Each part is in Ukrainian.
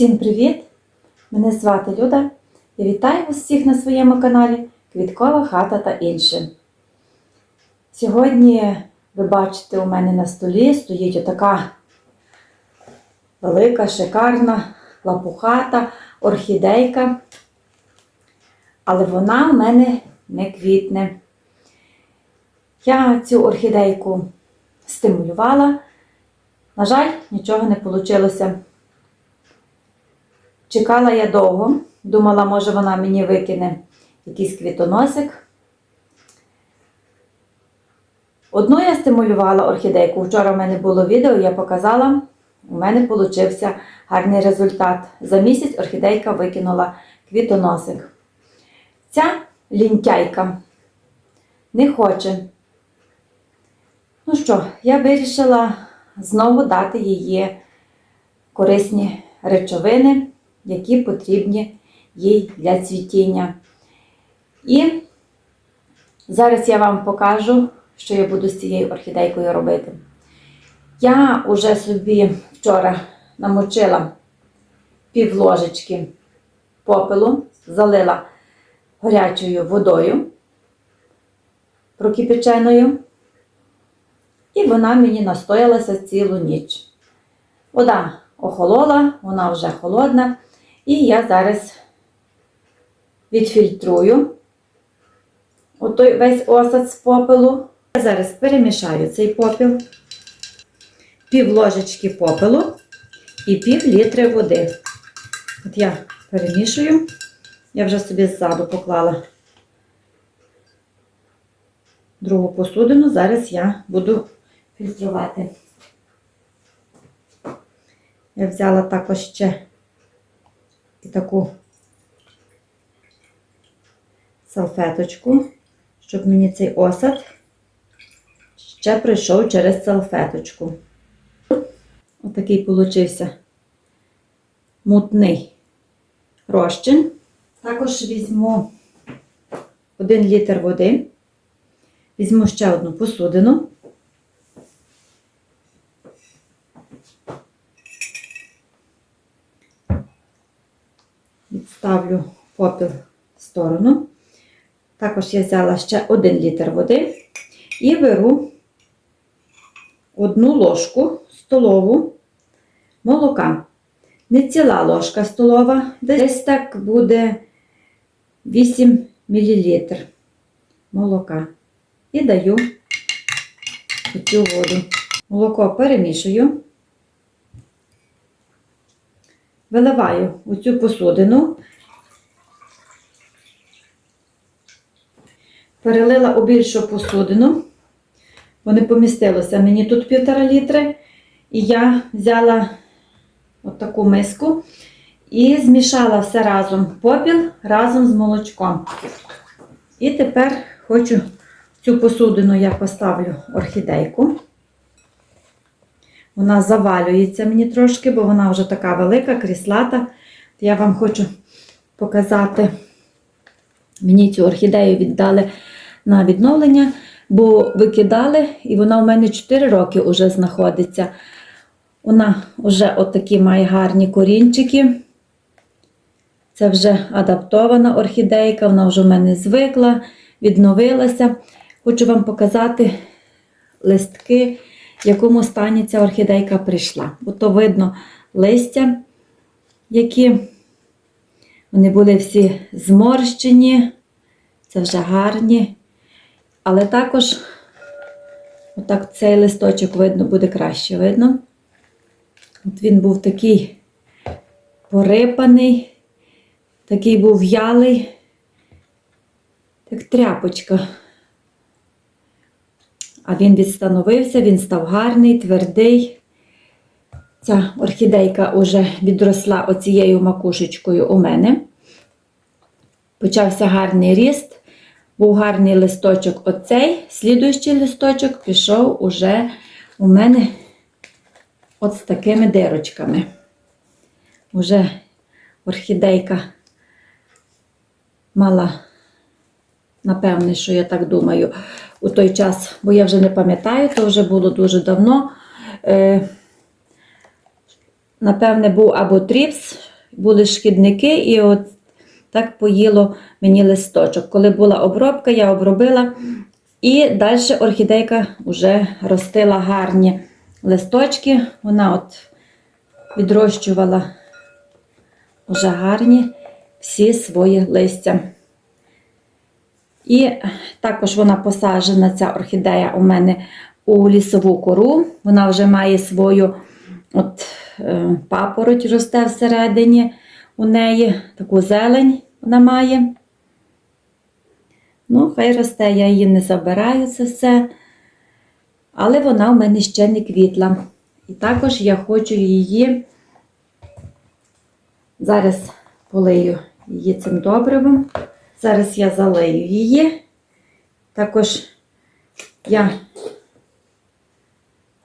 Всім привіт! Мене звати Люда. Я вітаю вас всіх на своєму каналі Квіткова хата та інше. Сьогодні ви бачите, у мене на столі стоїть отака велика, шикарна лапухата, орхідейка. Але вона в мене не квітне. Я цю орхідейку стимулювала. На жаль, нічого не вийшло. Чекала я довго, думала, може вона мені викине якийсь квітоносик. Одну я стимулювала орхідейку. Вчора в мене було відео, я показала, у мене вийшов гарний результат. За місяць орхідейка викинула квітоносик. Ця лінтяйка не хоче. Ну що, я вирішила знову дати їй корисні речовини які потрібні їй для цвітіння. І зараз я вам покажу, що я буду з цією орхідейкою робити. Я вже собі вчора намочила пів ложечки попелу, залила гарячою водою прокипяченою, і вона мені настоялася цілу ніч. Вода охолола, вона вже холодна. І я зараз відфільтрую отой весь осад з попелу. Я зараз перемішаю цей попіл, пів ложечки попелу і пів літри води. От я перемішую, я вже собі ззаду поклала другу посудину, зараз я буду фільтрувати. Я взяла також ще таку салфеточку, щоб мені цей осад ще пройшов через салфеточку. Отакий получився мутний розчин. Також візьму 1 літр води, візьму ще одну посудину. Відставлю попіл в сторону. Також я взяла ще 1 літр води і беру одну ложку столову молока. Не ціла ложка столова, десь так буде 8 мл молока. І даю цю воду. Молоко перемішую. Виливаю у цю посудину, перелила у більшу посудину, бо не помістилося мені тут півтора літри. І я взяла отаку миску і змішала все разом попіл разом з молочком. І тепер хочу цю посудину я поставлю орхідейку. Вона завалюється мені трошки, бо вона вже така велика, кріслата. Я вам хочу показати, мені цю орхідею віддали на відновлення, бо викидали, і вона у мене 4 роки вже знаходиться. Вона вже отакі має гарні корінчики. Це вже адаптована орхідейка, вона вже в мене звикла, відновилася. Хочу вам показати листки в якому стані ця орхідейка прийшла. Бо то видно листя, які вони були всі зморщені, це вже гарні. Але також, отак цей листочок видно, буде краще видно. От він був такий порипаний, такий був в'ялий, як тряпочка. А він відстановився, він став гарний, твердий. Ця орхідейка вже відросла оцією макушечкою у мене. Почався гарний ріст, був гарний листочок оцей, слідуючий листочок пішов уже у мене от з такими дирочками. Уже орхідейка мала, напевне, що я так думаю, у той час, бо я вже не пам'ятаю, то вже було дуже давно. Е, Напевне, був або тріпс, були шкідники, і от так поїло мені листочок. Коли була обробка, я обробила. І далі орхідейка вже ростила гарні листочки. Вона от відрощувала вже гарні всі свої листя. І також вона посаджена, ця орхідея у мене у лісову кору. Вона вже має свою от, е, папороть росте всередині у неї, таку зелень вона має. Ну, хай росте, я її не забираю це все. Але вона в мене ще не квітла. І також я хочу її. Зараз полию її цим добривом. Зараз я залию її. Також я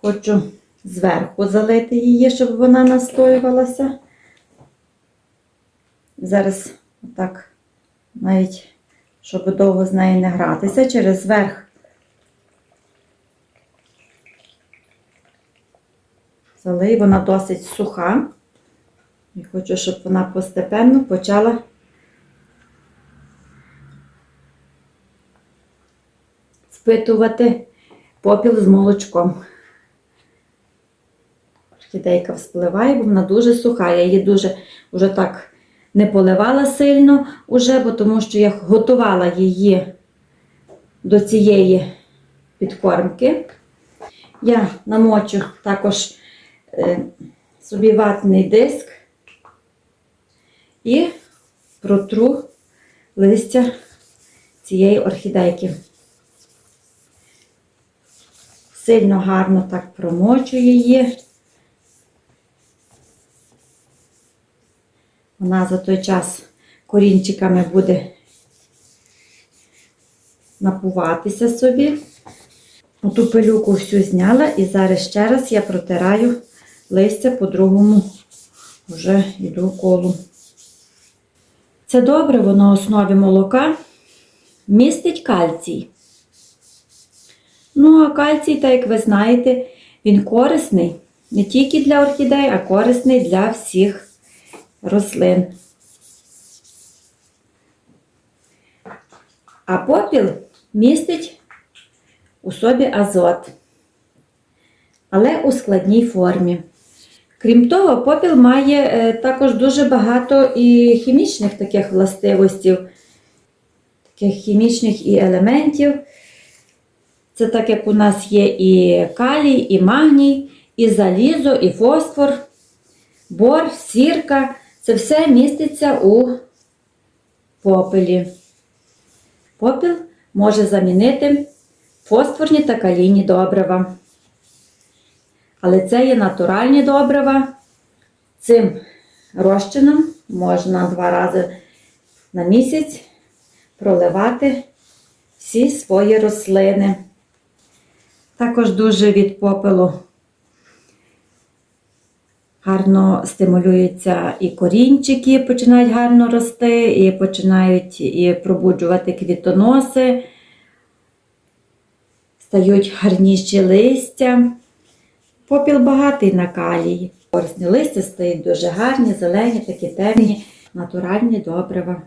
хочу зверху залити її, щоб вона настоювалася. Зараз отак, навіть, щоб довго з нею не гратися, через верх залию, вона досить суха. І хочу, щоб вона постепенно почала впитувати попіл з молочком. Орхідейка вспливає, бо вона дуже суха. Я її дуже вже так не поливала сильно, уже, бо тому що я готувала її до цієї підкормки. Я намочу також е, собі ватний диск і протру листя цієї орхідейки. Сильно гарно так промочу її. Вона за той час корінчиками буде напуватися собі. Оту пилюку всю зняла і зараз ще раз я протираю листя по другому вже йду колу. Це добре, воно основі молока містить кальцій. Ну, а кальцій, так як ви знаєте, він корисний не тільки для орхідей, а корисний для всіх рослин. А попіл містить у собі азот, але у складній формі. Крім того, попіл має е, також дуже багато і хімічних таких властивостей, таких хімічних і елементів. Це так, як у нас є і калій, і магній, і залізо, і фосфор, бор, сірка. Це все міститься у попелі. Попіл може замінити фосфорні та калійні добрива. Але це є натуральні добрива. Цим розчином можна два рази на місяць проливати всі свої рослини. Також дуже від попелу гарно стимулюються і корінчики, починають гарно рости, і починають і пробуджувати квітоноси, стають гарніші листя. Попіл багатий на калій. Корисні листя стають дуже гарні, зелені, такі темні, натуральні добрива.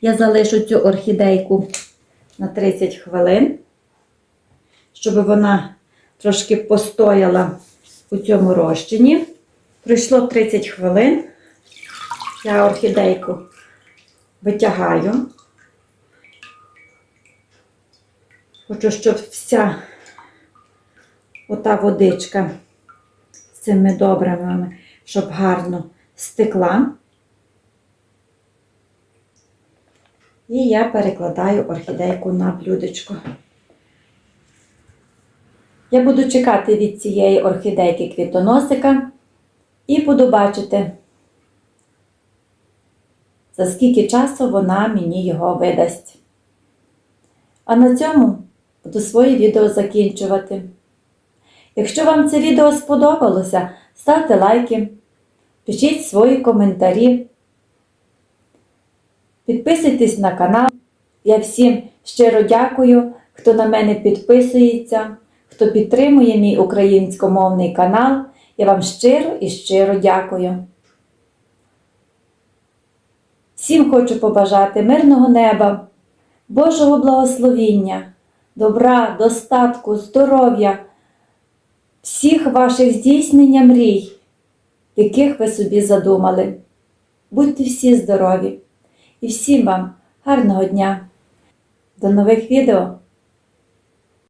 Я залишу цю орхідейку на 30 хвилин, щоб вона трошки постояла у цьому розчині. Пройшло 30 хвилин. Я орхідейку витягаю. Хочу, щоб вся ота водичка з цими добривами, щоб гарно стекла. І я перекладаю орхідейку на блюдечко. Я буду чекати від цієї орхідейки квітоносика і буду бачити, за скільки часу вона мені його видасть. А на цьому буду своє відео закінчувати. Якщо вам це відео сподобалося, ставте лайки, пишіть свої коментарі, підписуйтесь на канал. Я всім щиро дякую, хто на мене підписується, хто підтримує мій українськомовний канал. Я вам щиро і щиро дякую. Всім хочу побажати мирного неба, Божого благословіння, добра, достатку, здоров'я, всіх ваших здійснення мрій, яких ви собі задумали. Будьте всі здорові і всім вам гарного дня! До нових відео!